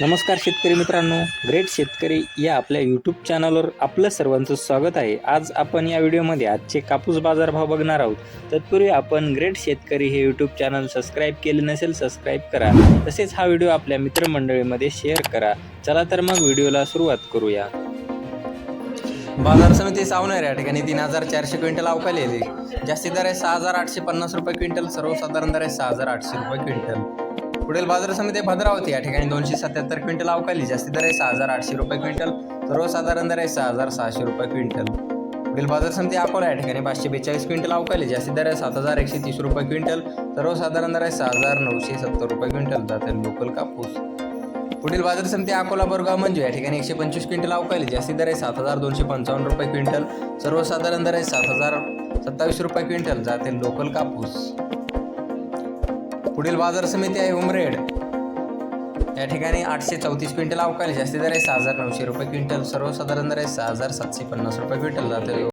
नमस्कार शेतकरी मित्रांनो ग्रेट शेतकरी या आपल्या यूट्यूब चॅनलवर आपलं सर्वांचं स्वागत आहे. आज आपण या व्हिडिओमध्ये आजचे कापूस बाजारभाव बघणार आहोत. तत्पूर्वी आपण ग्रेट शेतकरी हे यूट्यूब चॅनल सबस्क्राईब केले नसेल सबस्क्राईब करा. तसेच हा व्हिडिओ आपल्या मित्रमंडळीमध्ये शेअर करा. चला तर मग व्हिडिओला सुरुवात करूया. बाजार समिती सावनेर या ठिकाणी तीन हजार चारशे क्विंटल अवकाली जास्ती दर आहे सहा हजार आठशे पन्नास रुपये क्विंटल सर्वसाधारण दर आहे सहा हजार आठशे रुपये क्विंटल. पुढील बाजार समिती भद्रावती. या ठिकाणी दोनशे सत्याहत्तर क्विंटल अवकाली जास्ती दर आहे सहा हजार आठशे रुपये क्विंटल. सर्वसाधारण दर आहे सहा हजार सहाशे रुपये क्विंटल. पुढील बाजार समिती अकोला या ठिकाणी पाचशे बेचाळीस क्विंटल अवकाली जास्ती दर आहे सात हजार एकशे तीस रुपये क्विंटल. सर्वसाधारण दर आहे सहा हजार नऊशे सत्तर रुपये क्विंटल. जाते लोकल कापूस. पुढील बाजार समिती अकोला बोरगाव मंजू. या ठिकाणी एकशे पंचवीस क्विंटल अवकाली जास्ती दर आहे सात हजार दोनशे पंचावन्न रुपये क्विंटल. सर्वसाधारण दर आहे सात हजार सत्तावीस रुपये क्विंटल. जाते लोकल कापूस. पुढील बाजार समिती आहे उमरेड. या ठिकाणी आठशे चौतीस क्विंटल अवकाळी जास्ती दर आहे सहा हजार नऊशे रुपये क्विंटल सर्वसाधारण दर आहे सहा हजार सातशे पन्नास रुपये क्विंटल जाते.